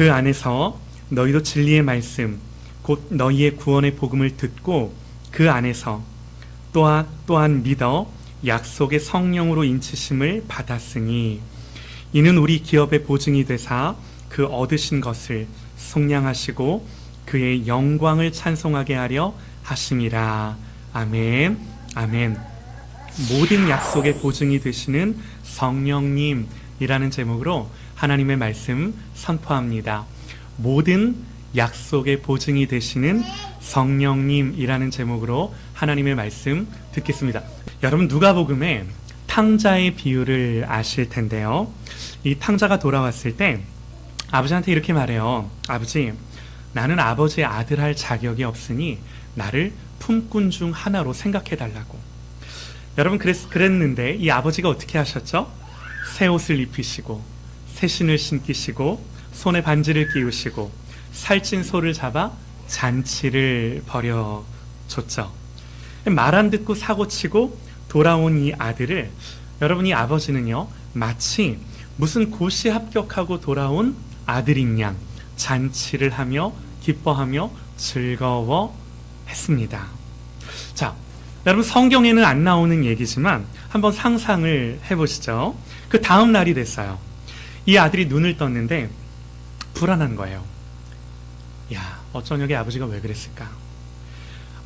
그 안에서 너희도 진리의 말씀 곧 너희의 구원의 복음을 듣고 그 안에서 또한 또한 믿어 약속의 성령으로 인치심을 받았으니 이는 우리 기업의 보증이 되사 그 얻으신 것을 속량하시고 그의 영광을 찬송하게 하려 하심이라. 아멘. 아멘. 모든 약속의 보증이 되시는 성령님이라는 제목으로 하나님의 말씀 선포합니다. 모든 약속의 보증이 되시는 성령님이라는 제목으로 하나님의 말씀 듣겠습니다. 여러분 누가복음에 탕자의 비유를 아실 텐데요. 이 탕자가 돌아왔을 때 아버지한테 이렇게 말해요. 아버지, 나는 아버지의 아들 할 자격이 없으니 나를 품꾼 중 하나로 생각해 달라고. 여러분 그랬, 그랬는데 이 아버지가 어떻게 하셨죠? 새 옷을 입히시고 새 신을 신기시고 손에 반지를 끼우시고 살찐 소를 잡아 잔치를 벌여 줬죠. 말 안 듣고 사고 치고 돌아온 이 아들을 여러분 이 아버지는요 마치 무슨 고시 합격하고 돌아온 아들인 양 잔치를 하며 기뻐하며 즐거워 했습니다. 자, 여러분 성경에는 안 나오는 얘기지만 한번 상상을 해보시죠. 그 다음 날이 됐어요. 이 아들이 눈을 떴는데 불안한 거예요. 야, 어쩌냐게 아버지가 왜 그랬을까?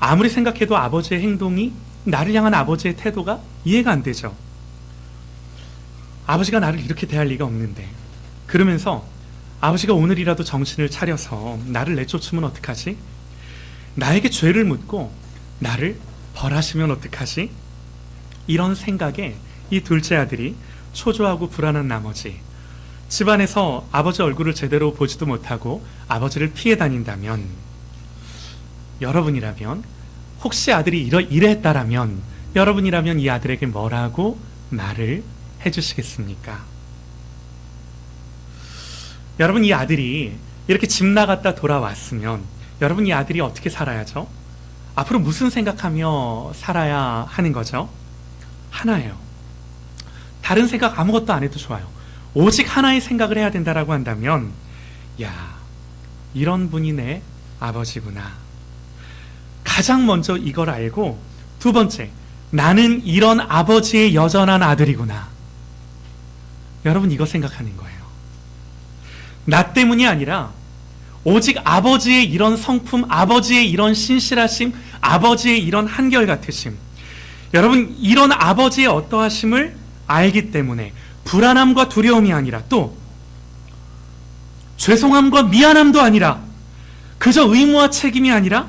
아무리 생각해도 아버지의 행동이 나를 향한 아버지의 태도가 이해가 안 되죠. 아버지가 나를 이렇게 대할 리가 없는데. 그러면서 아버지가 오늘이라도 정신을 차려서 나를 내쫓으면 어떡하지? 나에게 죄를 묻고 나를 벌하시면 어떡하지? 이런 생각에 이 둘째 아들이 초조하고 불안한 나머지 집안에서 아버지 얼굴을 제대로 보지도 못하고 아버지를 피해 다닌다면 여러분이라면 혹시 아들이 이러, 이랬다라면 여러분이라면 이 아들에게 뭐라고 말을 해주시겠습니까? 여러분 이 아들이 이렇게 집 나갔다 돌아왔으면 여러분 이 아들이 어떻게 살아야죠? 앞으로 무슨 생각하며 살아야 하는 거죠? 하나예요. 다른 생각 아무것도 안 해도 좋아요. 오직 하나의 생각을 해야 된다라고 한다면, 야, 이런 분이 내 아버지구나. 가장 먼저 이걸 알고, 두 번째, 나는 이런 아버지의 여전한 아들이구나. 여러분, 이거 생각하는 거예요. 나 때문이 아니라, 오직 아버지의 이런 성품, 아버지의 이런 신실하심, 아버지의 이런 한결같으심. 여러분, 이런 아버지의 어떠하심을 알기 때문에 불안함과 두려움이 아니라 또 죄송함과 미안함도 아니라 그저 의무와 책임이 아니라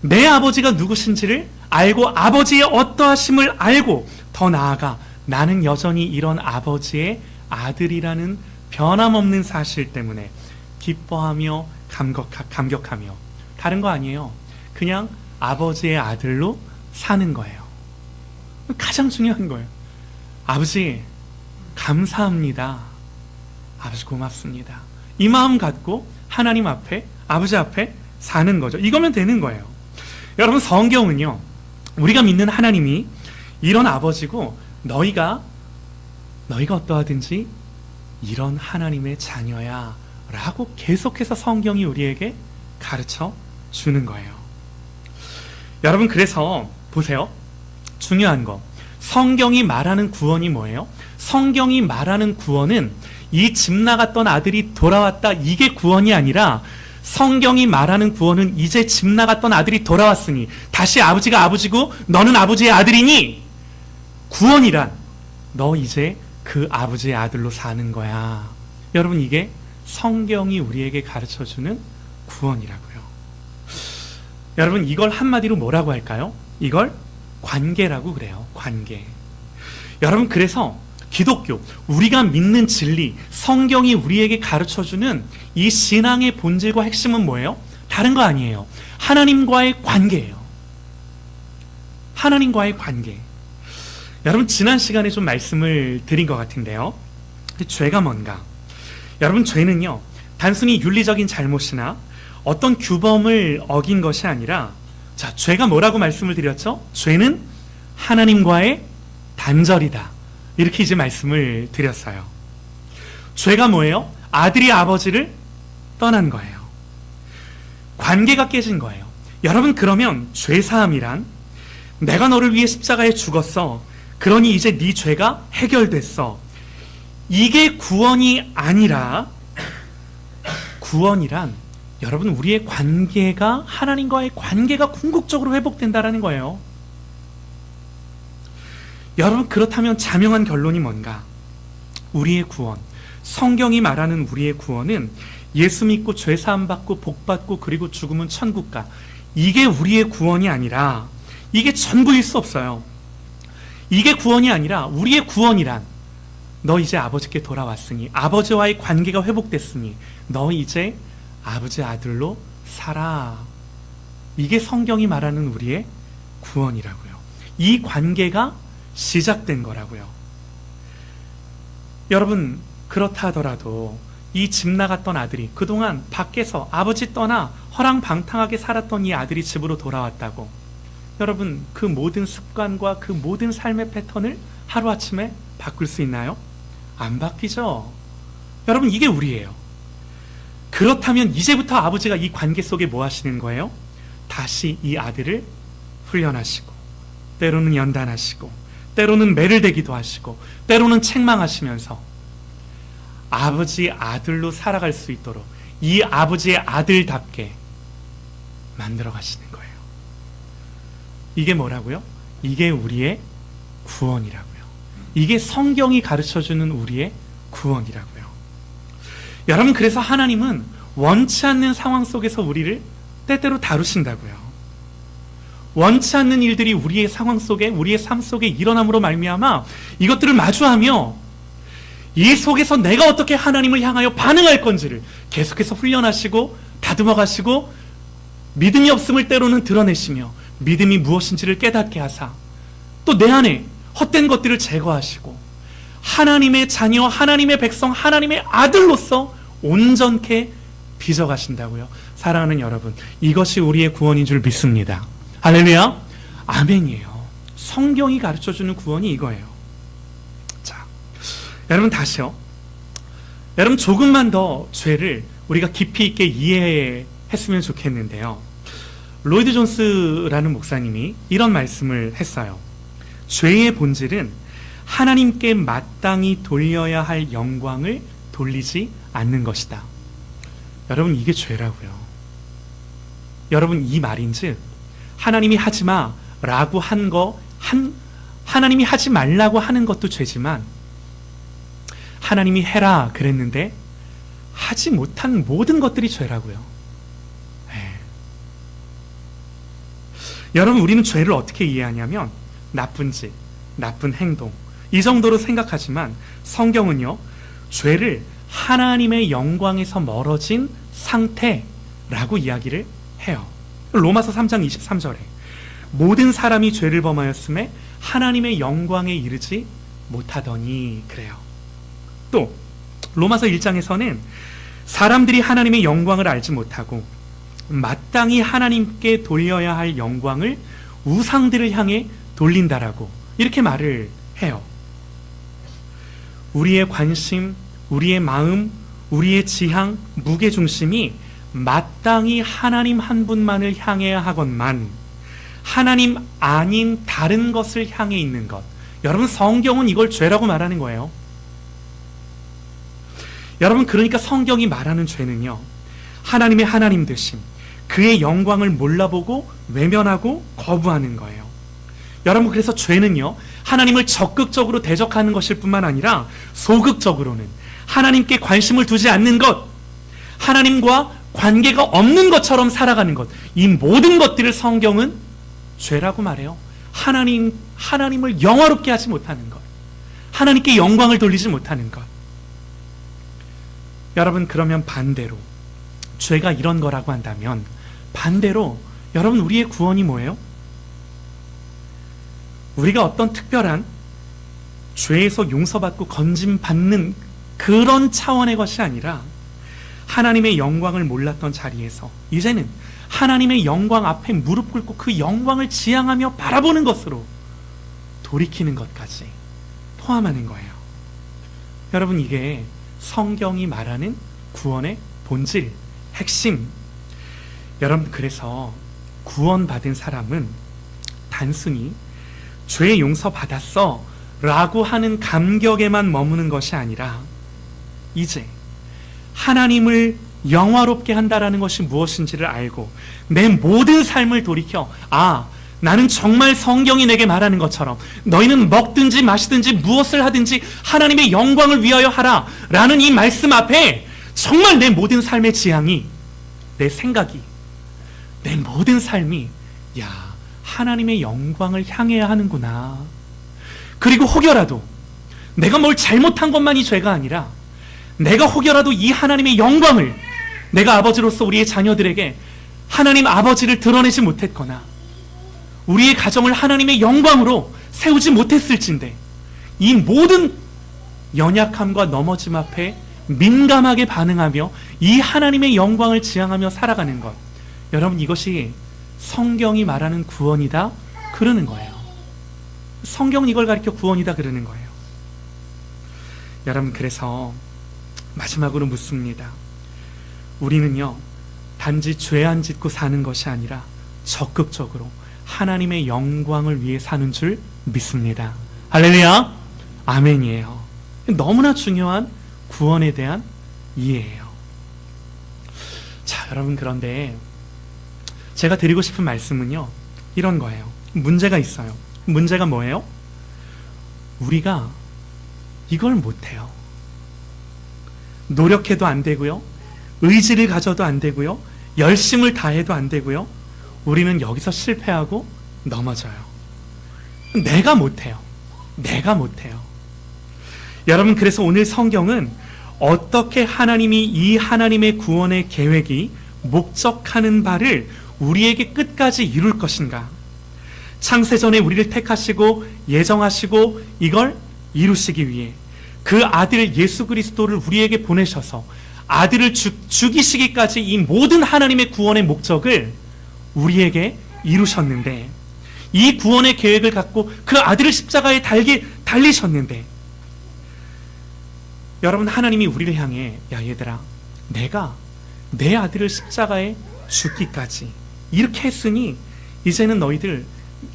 내 아버지가 누구신지를 알고 아버지의 어떠하심을 알고 더 나아가 나는 여전히 이런 아버지의 아들이라는 변함없는 사실 때문에 기뻐하며 감격, 감격하며 다른 거 아니에요. 그냥 아버지의 아들로 사는 거예요. 가장 중요한 거예요. 아버지, 감사합니다. 아버지 고맙습니다. 이 마음 갖고 하나님 앞에, 아버지 앞에 사는 거죠. 이거면 되는 거예요. 여러분, 성경은요, 우리가 믿는 하나님이 이런 아버지고, 너희가, 너희가 어떠하든지 이런 하나님의 자녀야. 라고 계속해서 성경이 우리에게 가르쳐 주는 거예요. 여러분, 그래서 보세요. 중요한 거. 성경이 말하는 구원이 뭐예요? 성경이 말하는 구원은 이 집 나갔던 아들이 돌아왔다 이게 구원이 아니라 성경이 말하는 구원은 이제 집 나갔던 아들이 돌아왔으니 다시 아버지가 아버지고 너는 아버지의 아들이니 구원이란 너 이제 그 아버지의 아들로 사는 거야. 여러분 이게 성경이 우리에게 가르쳐 주는 구원이라고요. 여러분 이걸 한마디로 뭐라고 할까요? 이걸 관계라고 그래요. 관계. 여러분 그래서 기독교 우리가 믿는 진리 성경이 우리에게 가르쳐 주는 이 신앙의 본질과 핵심은 뭐예요? 다른 거 아니에요. 하나님과의 관계예요. 하나님과의 관계. 여러분 지난 시간에 좀 말씀을 드린 것 같은데요. 죄가 뭔가? 여러분 죄는요. 단순히 윤리적인 잘못이나 어떤 규범을 어긴 것이 아니라 자, 죄가 뭐라고 말씀을 드렸죠? 죄는 하나님과의 단절이다. 이렇게 이제 말씀을 드렸어요. 죄가 뭐예요? 아들이 아버지를 떠난 거예요. 관계가 깨진 거예요. 여러분 그러면 죄 사함이란 내가 너를 위해 십자가에 죽었어. 그러니 이제 네 죄가 해결됐어. 이게 구원이 아니라 구원이란 여러분 우리의 관계가 하나님과의 관계가 궁극적으로 회복된다라는 거예요. 여러분 그렇다면 자명한 결론이 뭔가? 우리의 구원, 성경이 말하는 우리의 구원은 예수 믿고 죄 사함 받고 복 받고 그리고 죽으면 천국 가. 이게 우리의 구원이 아니라 이게 전부일 수 없어요. 이게 구원이 아니라 우리의 구원이란 너 이제 아버지께 돌아왔으니 아버지와의 관계가 회복됐으니 너 이제 아버지 아들로 살아. 이게 성경이 말하는 우리의 구원이라고요. 이 관계가 시작된 거라고요. 여러분, 그렇다 하더라도 이 집 나갔던 아들이 그동안 밖에서 아버지 떠나 허랑방탕하게 살았던 이 아들이 집으로 돌아왔다고. 여러분, 그 모든 습관과 그 모든 삶의 패턴을 하루아침에 바꿀 수 있나요? 안 바뀌죠. 여러분, 이게 우리예요. 그렇다면 이제부터 아버지가 이 관계 속에 뭐 하시는 거예요? 다시 이 아들을 훈련하시고, 때로는 연단하시고, 때로는 매를 대기도 하시고, 때로는 책망하시면서 아버지 아들로 살아갈 수 있도록 이 아버지의 아들답게 만들어 가시는 거예요. 이게 뭐라고요? 이게 우리의 구원이라고요. 이게 성경이 가르쳐 주는 우리의 구원이라고요. 여러분, 그래서 하나님은 원치 않는 상황 속에서 우리를 때때로 다루신다고요. 원치 않는 일들이 우리의 상황 속에, 우리의 삶 속에 일어남으로 말미암아 이것들을 마주하며 이 속에서 내가 어떻게 하나님을 향하여 반응할 건지를 계속해서 훈련하시고 다듬어 가시고 믿음이 없음을 때로는 드러내시며 믿음이 무엇인지를 깨닫게 하사 또 내 안에 헛된 것들을 제거하시고 하나님의 자녀, 하나님의 백성, 하나님의 아들로서 온전케 빚어가신다고요. 사랑하는 여러분, 이것이 우리의 구원인 줄 믿습니다. 할렐루야. 아멘이에요. 성경이 가르쳐 주는 구원이 이거예요. 자, 여러분 다시요. 여러분 조금만 더 죄를 우리가 깊이 있게 이해했으면 좋겠는데요. 로이드 존스라는 목사님이 이런 말씀을 했어요. 죄의 본질은 하나님께 마땅히 돌려야 할 영광을 돌리지 않는 것이다. 여러분 이게 죄라고요. 여러분 이 말인즉 하나님이 하지 마라고 한 거 한 하나님이 하지 말라고 하는 것도 죄지만 하나님이 해라 그랬는데 하지 못한 모든 것들이 죄라고요. 네. 여러분 우리는 죄를 어떻게 이해하냐면 나쁜 짓, 나쁜 행동 이 정도로 생각하지만 성경은요 죄를 하나님의 영광에서 멀어진 상태라고 이야기를 해요. 로마서 3장 23절에 모든 사람이 죄를 범하였음에 하나님의 영광에 이르지 못하더니 그래요. 또 로마서 1장에서는 사람들이 하나님의 영광을 알지 못하고 마땅히 하나님께 돌려야 할 영광을 우상들을 향해 돌린다라고 이렇게 말을 해요. 우리의 관심, 우리의 마음, 우리의 지향, 무게 중심이 마땅히 하나님 한 분만을 향해야 하건만 하나님 아닌 다른 것을 향해 있는 것. 여러분 성경은 이걸 죄라고 말하는 거예요. 여러분 그러니까 성경이 말하는 죄는요. 하나님의 하나님 되심, 그의 영광을 몰라보고 외면하고 거부하는 거예요. 여러분 그래서 죄는요. 하나님을 적극적으로 대적하는 것일 뿐만 아니라 소극적으로는 하나님께 관심을 두지 않는 것, 하나님과 관계가 없는 것처럼 살아가는 것, 이 모든 것들을 성경은 죄라고 말해요. 하나님, 하나님을 영화롭게 하지 못하는 것, 하나님께 영광을 돌리지 못하는 것. 여러분, 그러면 반대로, 죄가 이런 거라고 한다면, 반대로, 여러분, 우리의 구원이 뭐예요? 우리가 어떤 특별한 죄에서 용서받고 건짐받는 그런 차원의 것이 아니라 하나님의 영광을 몰랐던 자리에서 이제는 하나님의 영광 앞에 무릎 꿇고 그 영광을 지향하며 바라보는 것으로 돌이키는 것까지 포함하는 거예요. 여러분 이게 성경이 말하는 구원의 본질, 핵심. 여러분, 그래서 구원받은 사람은 단순히 죄 용서 받았어 라고 하는 감격에만 머무는 것이 아니라 이제 하나님을 영화롭게 한다라는 것이 무엇인지를 알고 내 모든 삶을 돌이켜 아 나는 정말 성경이 내게 말하는 것처럼 너희는 먹든지 마시든지 무엇을 하든지 하나님의 영광을 위하여 하라 라는 이 말씀 앞에 정말 내 모든 삶의 지향이 내 생각이 내 모든 삶이 야 하나님의 영광을 향해야 하는구나. 그리고 혹여라도 내가 뭘 잘못한 것만이 죄가 아니라 내가 혹여라도 이 하나님의 영광을 내가 아버지로서 우리의 자녀들에게 하나님 아버지를 드러내지 못했거나 우리의 가정을 하나님의 영광으로 세우지 못했을진데 이 모든 연약함과 넘어짐 앞에 민감하게 반응하며 이 하나님의 영광을 지향하며 살아가는 것 여러분 이것이 성경이 말하는 구원이다 그러는 거예요. 성경은 이걸 가리켜 구원이다 그러는 거예요. 여러분 그래서 마지막으로 묻습니다. 우리는요 단지 죄 안 짓고 사는 것이 아니라 적극적으로 하나님의 영광을 위해 사는 줄 믿습니다. 할렐루야, 아멘이에요. 너무나 중요한 구원에 대한 이해예요. 자, 여러분 그런데 제가 드리고 싶은 말씀은요 이런 거예요. 문제가 있어요. 문제가 뭐예요? 우리가 이걸 못해요. 노력해도 안 되고요. 의지를 가져도 안 되고요. 열심을 다해도 안 되고요. 우리는 여기서 실패하고 넘어져요. 내가 못해요. 내가 못해요. 여러분, 그래서 오늘 성경은 어떻게 하나님이 이 하나님의 구원의 계획이 목적하는 바를 우리에게 끝까지 이룰 것인가? 창세전에 우리를 택하시고 예정하시고 이걸 이루시기 위해 그 아들 예수 그리스도를 우리에게 보내셔서 아들을 죽, 죽이시기까지 이 모든 하나님의 구원의 목적을 우리에게 이루셨는데 이 구원의 계획을 갖고 그 아들을 십자가에 달기, 달리셨는데 여러분 하나님이 우리를 향해 야 얘들아 내가 내 아들을 십자가에 죽기까지 이렇게 했으니 이제는 너희들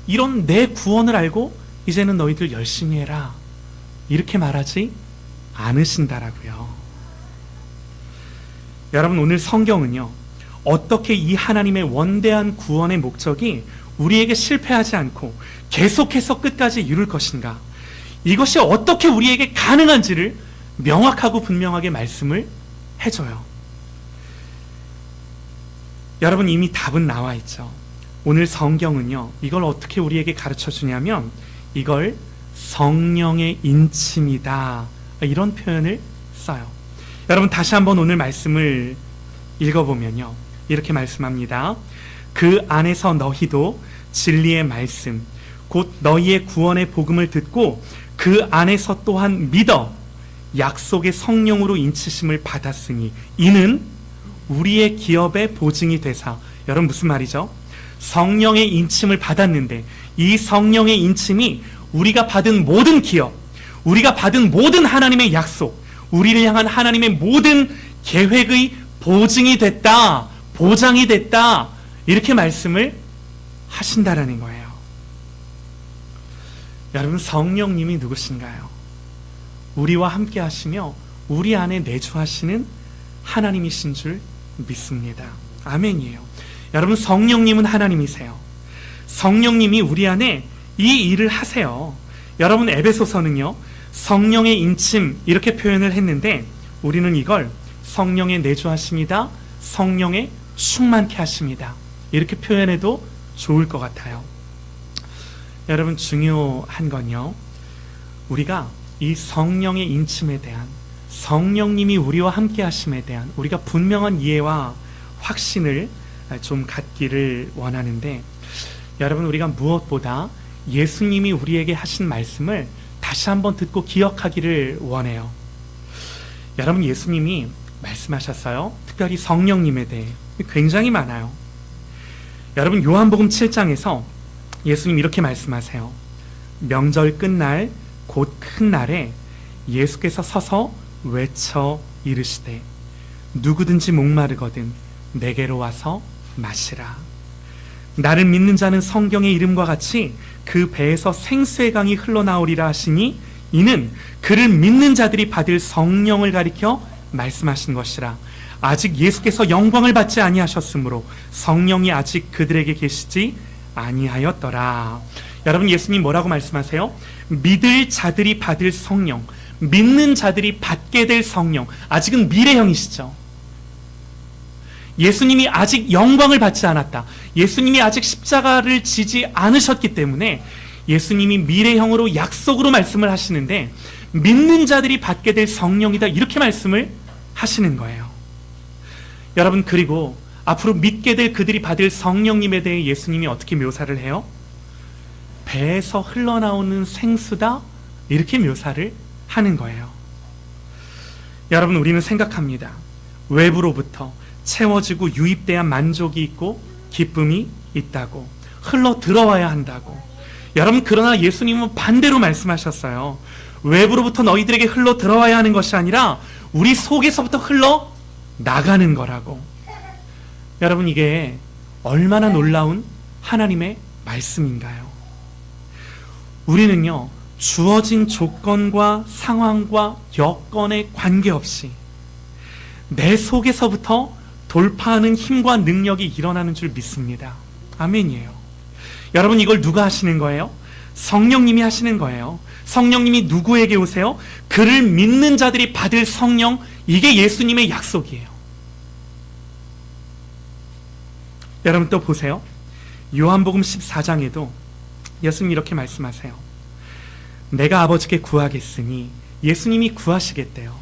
이런 내 구원을 알고 이제는 너희들 열심히 해라. 이렇게 말하지 않으신다라고요. 여러분 오늘 성경은요. 어떻게 이 하나님의 원대한 구원의 목적이 우리에게 실패하지 않고 계속해서 끝까지 이룰 것인가? 이것이 어떻게 우리에게 가능한지를 명확하고 분명하게 말씀을 해줘요. 여러분 이미 답은 나와 있죠. 오늘 성경은요, 이걸 어떻게 우리에게 가르쳐 주냐면, 이걸 성령의 인침이다. 이런 표현을 써요. 여러분 다시 한번 오늘 말씀을 읽어보면요. 이렇게 말씀합니다. 그 안에서 너희도 진리의 말씀, 곧 너희의 구원의 복음을 듣고 그 안에서 또한 믿어 약속의 성령으로 인치심을 받았으니 이는 우리의 기업의 보증이 되사 여러분 무슨 말이죠? 성령의 인침을 받았는데 이 성령의 인침이 우리가 받은 모든 기업, 우리가 받은 모든 하나님의 약속, 우리를 향한 하나님의 모든 계획의 보증이 됐다, 보장이 됐다, 이렇게 말씀을 하신다라는 거예요. 여러분, 성령님이 누구신가요? 우리와 함께 하시며 우리 안에 내주하시는 하나님이신 줄 믿습니다. 아멘이에요. 여러분, 성령님은 하나님이세요. 성령님이 우리 안에 이 일을 하세요. 여러분, 에베소서는요, 성령의 인침, 이렇게 표현을 했는데, 우리는 이걸 성령의 내주하십니다. 성령의 충만케 하십니다. 이렇게 표현해도 좋을 것 같아요. 여러분, 중요한 건요, 우리가 이 성령의 인침에 대한 성령님이 우리와 함께 하심에 대한 우리가 분명한 이해와 확신을 좀 갖기를 원하는데 여러분 우리가 무엇보다 예수님이 우리에게 하신 말씀을 다시 한번 듣고 기억하기를 원해요. 여러분 예수님이 말씀하셨어요. 특별히 성령님에 대해 굉장히 많아요. 여러분 요한복음 7장에서 예수님 이렇게 말씀하세요. 명절 끝날 곧 큰 날에 예수께서 서서 외쳐 이르시되 누구든지 목마르거든 내게로 와서 마시라. 나를 믿는 자는 성경의 이름과 같이 그 배에서 생수의 강이 흘러나오리라 하시니 이는 그를 믿는 자들이 받을 성령을 가리켜 말씀하신 것이라. 아직 예수께서 영광을 받지 아니하셨으므로 성령이 아직 그들에게 계시지 아니하였더라. 여러분 예수님 뭐라고 말씀하세요? 믿을 자들이 받을 성령, 믿는 자들이 받게 될 성령. 아직은 미래형이시죠. 예수님이 아직 영광을 받지 않았다. 예수님이 아직 십자가를 지지 않으셨기 때문에 예수님이 미래형으로 약속으로 말씀을 하시는데 믿는 자들이 받게 될 성령이다. 이렇게 말씀을 하시는 거예요. 여러분 그리고 앞으로 믿게 될 그들이 받을 성령님에 대해 예수님이 어떻게 묘사를 해요? 배에서 흘러나오는 생수다 이렇게 묘사를 하는 거예요. 여러분 우리는 생각합니다. 외부로부터 채워지고 유입돼야 만족이 있고 기쁨이 있다고 흘러 들어와야 한다고. 여러분 그러나 예수님은 반대로 말씀하셨어요. 외부로부터 너희들에게 흘러 들어와야 하는 것이 아니라 우리 속에서부터 흘러 나가는 거라고. 여러분 이게 얼마나 놀라운 하나님의 말씀인가요? 우리는요, 주어진 조건과 상황과 여건에 관계없이 내 속에서부터 돌파하는 힘과 능력이 일어나는 줄 믿습니다. 아멘이에요. 여러분, 이걸 누가 하시는 거예요? 성령님이 하시는 거예요. 성령님이 누구에게 오세요? 그를 믿는 자들이 받을 성령, 이게 예수님의 약속이에요. 여러분 또 보세요. 요한복음 14장에도 예수님 이렇게 말씀하세요. 내가 아버지께 구하겠으니 예수님이 구하시겠대요.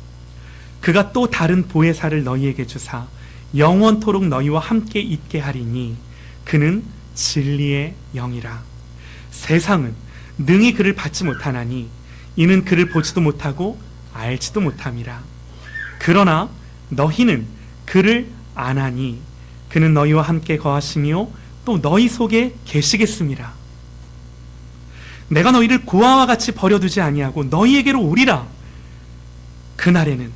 그가 또 다른 보혜사를 너희에게 주사 영원토록 너희와 함께 있게 하리니 그는 진리의 영이라. 세상은 능히 그를 받지 못하나니 이는 그를 보지도 못하고 알지도 못함이라. 그러나 너희는 그를 아나니 그는 너희와 함께 거하시며 또 너희 속에 계시겠습니다. 내가 너희를 고아와 같이 버려두지 아니하고 너희에게로 오리라. 그날에는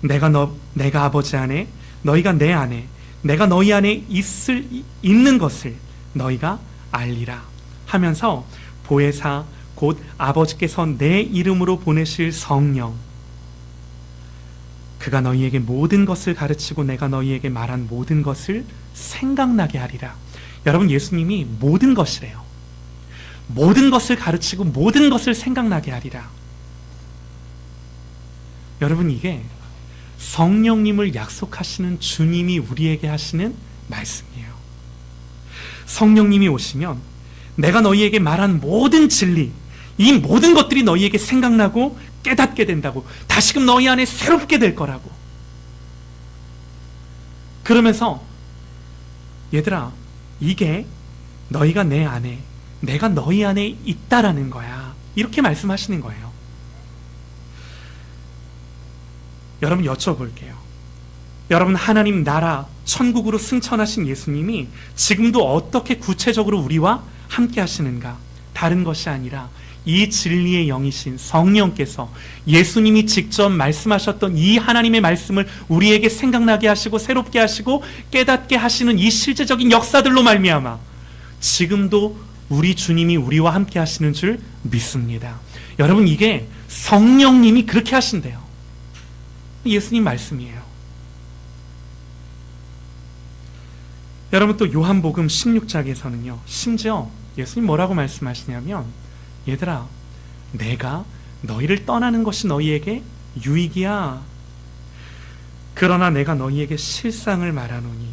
내가 너 내가 아버지 안에 너희가 내 안에 내가 너희 안에 있을 있는 것을 너희가 알리라 하면서 보혜사 곧 아버지께서 내 이름으로 보내실 성령 그가 너희에게 모든 것을 가르치고 내가 너희에게 말한 모든 것을 생각나게 하리라. 여러분 예수님이 모든 것이래요. 모든 것을 가르치고 모든 것을 생각나게 하리라. 여러분 이게 성령님을 약속하시는 주님이 우리에게 하시는 말씀이에요. 성령님이 오시면 내가 너희에게 말한 모든 진리, 이 모든 것들이 너희에게 생각나고 깨닫게 된다고. 다시금 너희 안에 새롭게 될 거라고. 그러면서 얘들아, 이게 너희가 내 안에, 내가 너희 안에 있다라는 거야. 이렇게 말씀하시는 거예요. 여러분 여쭤볼게요. 여러분 하나님 나라 천국으로 승천하신 예수님이 지금도 어떻게 구체적으로 우리와 함께 하시는가? 다른 것이 아니라 이 진리의 영이신 성령께서 예수님이 직접 말씀하셨던 이 하나님의 말씀을 우리에게 생각나게 하시고 새롭게 하시고 깨닫게 하시는 이 실제적인 역사들로 말미암아 지금도 우리 주님이 우리와 함께 하시는 줄 믿습니다. 여러분 이게 성령님이 그렇게 하신대요. 예수님 말씀이에요. 여러분 또 요한복음 16장에서는요. 심지어 예수님 뭐라고 말씀하시냐면 얘들아 내가 너희를 떠나는 것이 너희에게 유익이야. 그러나 내가 너희에게 실상을 말하노니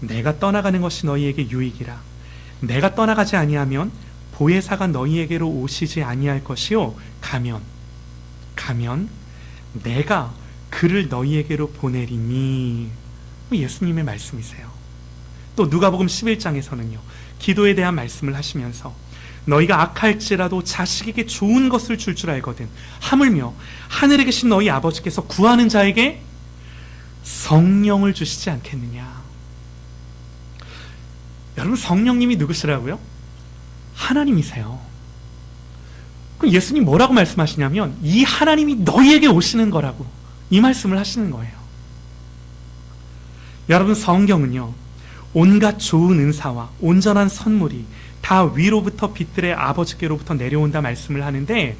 내가 떠나가는 것이 너희에게 유익이라. 내가 떠나가지 아니하면 보혜사가 너희에게로 오시지 아니할 것이요 가면 가면 내가 그를 너희에게로 보내리니 예수님의 말씀이세요. 또 누가복음 11장에서는요. 기도에 대한 말씀을 하시면서 너희가 악할지라도 자식에게 좋은 것을 줄줄 알거든 하물며 하늘에 계신 너희 아버지께서 구하는 자에게 성령을 주시지 않겠느냐. 여러분 성령님이 누구시라고요? 하나님이세요. 그럼 예수님 뭐라고 말씀하시냐면 이 하나님이 너희에게 오시는 거라고 이 말씀을 하시는 거예요. 여러분 성경은요. 온갖 좋은 은사와 온전한 선물이 다 위로부터 빛들의 아버지께로부터 내려온다 말씀을 하는데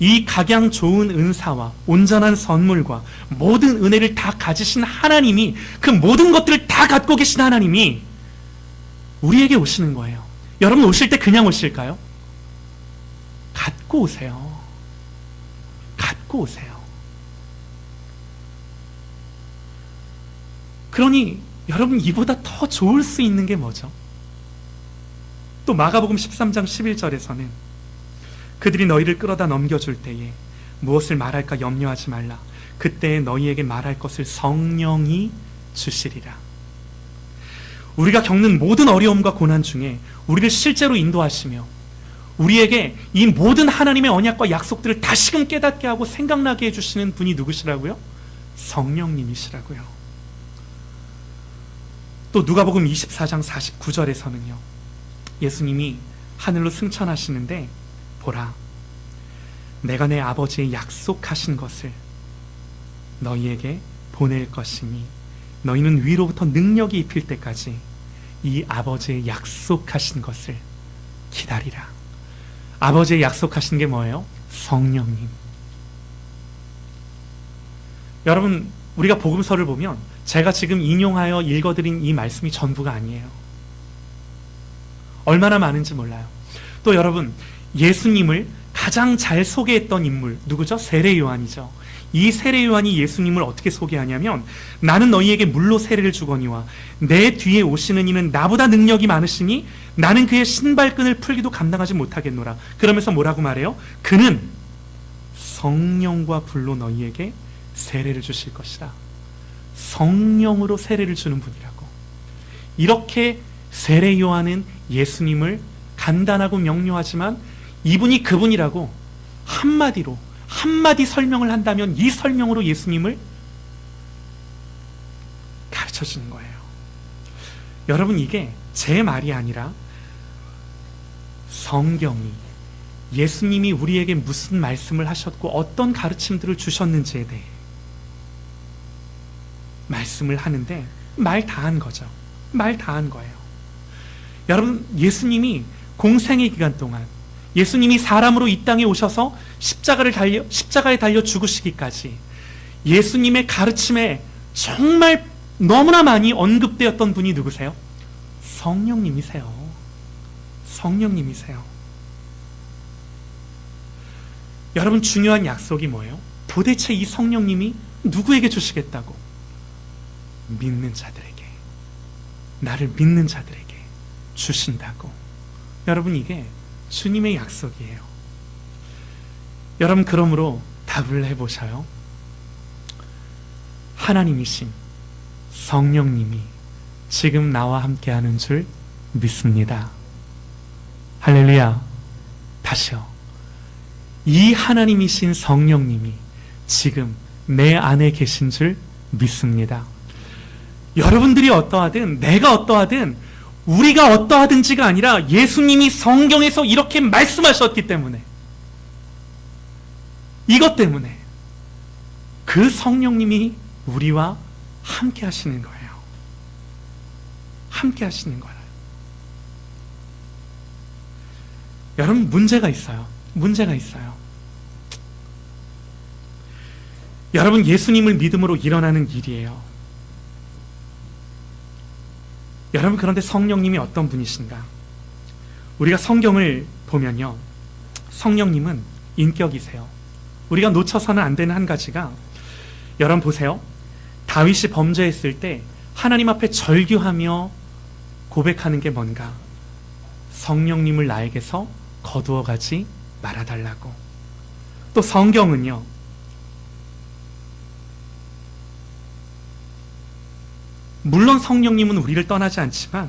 이 각양 좋은 은사와 온전한 선물과 모든 은혜를 다 가지신 하나님이 그 모든 것들을 다 갖고 계신 하나님이 우리에게 오시는 거예요. 여러분 오실 때 그냥 오실까요? 갖고 오세요. 갖고 오세요. 그러니 여러분 이보다 더 좋을 수 있는 게 뭐죠? 또 마가복음 13장 11절에서는 그들이 너희를 끌어다 넘겨줄 때에 무엇을 말할까 염려하지 말라. 그때 너희에게 말할 것을 성령이 주시리라. 우리가 겪는 모든 어려움과 고난 중에 우리를 실제로 인도하시며 우리에게 이 모든 하나님의 언약과 약속들을 다시금 깨닫게 하고 생각나게 해주시는 분이 누구시라고요? 성령님이시라고요. 또 누가복음 24장 49절에서는요. 예수님이 하늘로 승천하시는데 보라 내가 내 아버지의 약속하신 것을 너희에게 보낼 것이니 너희는 위로부터 능력이 입힐 때까지 이 아버지의 약속하신 것을 기다리라. 아버지의 약속하신 게 뭐예요? 성령님. 여러분, 우리가 복음서를 보면 제가 지금 인용하여 읽어드린 이 말씀이 전부가 아니에요. 얼마나 많은지 몰라요. 또 여러분, 예수님을 가장 잘 소개했던 인물, 누구죠? 세례 요한이죠. 이 세례 요한이 예수님을 어떻게 소개하냐면 나는 너희에게 물로 세례를 주거니와 내 뒤에 오시는 이는 나보다 능력이 많으시니 나는 그의 신발끈을 풀기도 감당하지 못하겠노라. 그러면서 뭐라고 말해요? 그는 성령과 불로 너희에게 세례를 주실 것이라. 성령으로 세례를 주는 분이라고. 이렇게 세례 요한은 예수님을 간단하고 명료하지만 이분이 그분이라고 한마디로 한마디 설명을 한다면 이 설명으로 예수님을 가르쳐 주는 거예요. 여러분 이게 제 말이 아니라 성경이 예수님이 우리에게 무슨 말씀을 하셨고 어떤 가르침들을 주셨는지에 대해 말씀을 하는데 말 다 한 거죠. 말 다 한 거예요. 여러분 예수님이 공생의 기간 동안 예수님이 사람으로 이 땅에 오셔서 십자가를 달려 십자가에 달려 죽으시기까지 예수님의 가르침에 정말 너무나 많이 언급되었던 분이 누구세요? 성령님이세요. 성령님이세요. 여러분 중요한 약속이 뭐예요? 도대체 이 성령님이 누구에게 주시겠다고? 믿는 자들에게. 나를 믿는 자들에게 주신다고. 여러분 이게 주님의 약속이에요. 여러분 그러므로 답을 해보셔요. 하나님이신 성령님이 지금 나와 함께하는 줄 믿습니다. 할렐루야. 다시요. 이 하나님이신 성령님이 지금 내 안에 계신 줄 믿습니다. 여러분들이 어떠하든 내가 어떠하든 우리가 어떠하든지가 아니라 예수님이 성경에서 이렇게 말씀하셨기 때문에 이것 때문에 그 성령님이 우리와 함께 하시는 거예요. 함께 하시는 거예요. 여러분 문제가 있어요. 문제가 있어요. 여러분 예수님을 믿음으로 일어나는 일이에요. 여러분 그런데 성령님이 어떤 분이신가? 우리가 성경을 보면요. 성령님은 인격이세요. 우리가 놓쳐서는 안 되는 한 가지가 여러분 보세요. 다윗이 범죄했을 때 하나님 앞에 절규하며 고백하는 게 뭔가? 성령님을 나에게서 거두어 가지 말아 달라고. 또 성경은요. 물론 성령님은 우리를 떠나지 않지만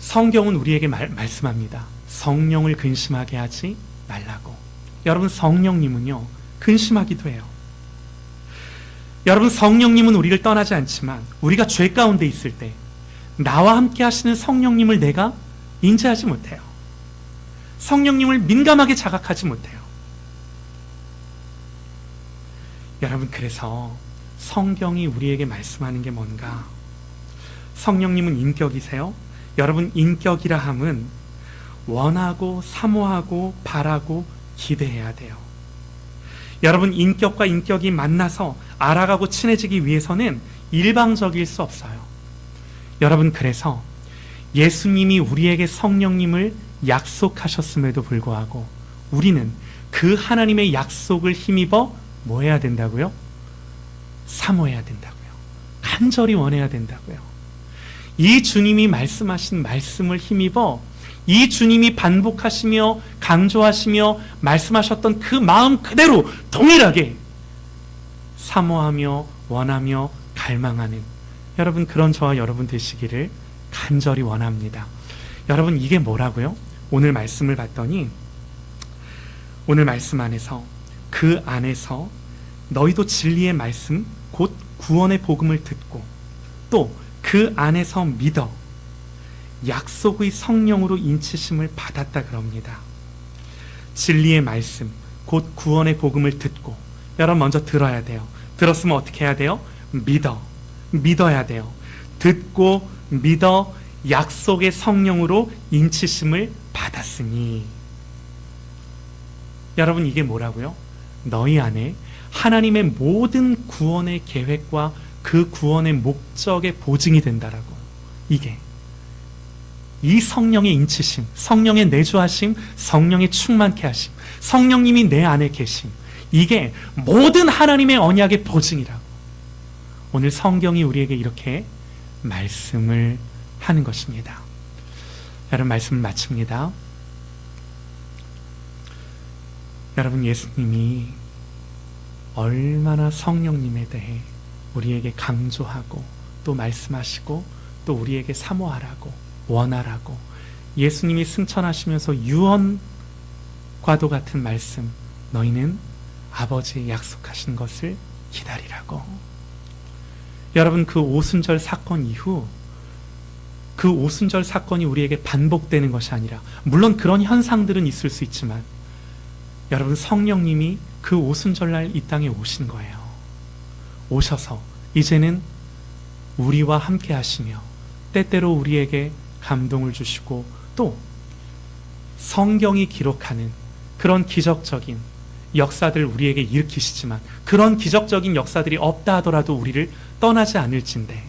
성경은 우리에게 말, 말씀합니다. 성령을 근심하게 하지 말라고. 여러분 성령님은요 근심하기도 해요. 여러분 성령님은 우리를 떠나지 않지만 우리가 죄 가운데 있을 때 나와 함께 하시는 성령님을 내가 인지하지 못해요. 성령님을 민감하게 자각하지 못해요. 여러분 그래서 성경이 우리에게 말씀하는 게 뭔가? 성령님은 인격이세요? 여러분 인격이라 함은 원하고 사모하고 바라고 기대해야 돼요. 여러분 인격과 인격이 만나서 알아가고 친해지기 위해서는 일방적일 수 없어요. 여러분 그래서 예수님이 우리에게 성령님을 약속하셨음에도 불구하고 우리는 그 하나님의 약속을 힘입어 뭐 해야 된다고요? 사모해야 된다고요. 간절히 원해야 된다고요. 이 주님이 말씀하신 말씀을 힘입어 이 주님이 반복하시며 강조하시며 말씀하셨던 그 마음 그대로 동일하게 사모하며 원하며 갈망하는 여러분 그런 저와 여러분 되시기를 간절히 원합니다. 여러분 이게 뭐라고요? 오늘 말씀을 봤더니 오늘 말씀 안에서 그 안에서 너희도 진리의 말씀 곧 구원의 복음을 듣고 또 그 안에서 믿어 약속의 성령으로 인치심을 받았다 그럽니다. 진리의 말씀 곧 구원의 복음을 듣고 여러분 먼저 들어야 돼요. 들었으면 어떻게 해야 돼요? 믿어. 믿어야 돼요. 듣고 믿어 약속의 성령으로 인치심을 받았으니 여러분 이게 뭐라고요? 너희 안에 하나님의 모든 구원의 계획과 그 구원의 목적의 보증이 된다라고. 이게 이 성령의 인치심, 성령의 내주하심, 성령의 충만케 하심, 성령님이 내 안에 계심. 이게 모든 하나님의 언약의 보증이라고. 오늘 성경이 우리에게 이렇게 말씀을 하는 것입니다. 여러분 말씀을 마칩니다. 여러분 예수님이 얼마나 성령님에 대해 우리에게 강조하고 또 말씀하시고 또 우리에게 사모하라고 원하라고 예수님이 승천하시면서 유언과도 같은 말씀 너희는 아버지의 약속하신 것을 기다리라고. 여러분 그 오순절 사건 이후 그 오순절 사건이 우리에게 반복되는 것이 아니라 물론 그런 현상들은 있을 수 있지만 여러분 성령님이 그 오순절날 이 땅에 오신 거예요. 오셔서 이제는 우리와 함께 하시며 때때로 우리에게 감동을 주시고 또 성경이 기록하는 그런 기적적인 역사들 우리에게 일으키시지만 그런 기적적인 역사들이 없다 하더라도 우리를 떠나지 않을진데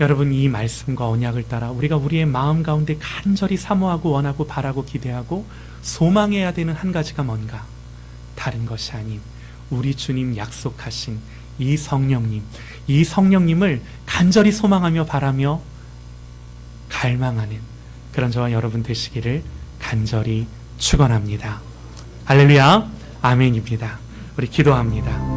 여러분 이 말씀과 언약을 따라 우리가 우리의 마음 가운데 간절히 사모하고 원하고 바라고 기대하고 소망해야 되는 한 가지가 뭔가 다른 것이 아닌 우리 주님 약속하신 이 성령님 이 성령님을 간절히 소망하며 바라며 갈망하는 그런 저와 여러분 되시기를 간절히 축원합니다. 할렐루야 아멘입니다. 우리 기도합니다.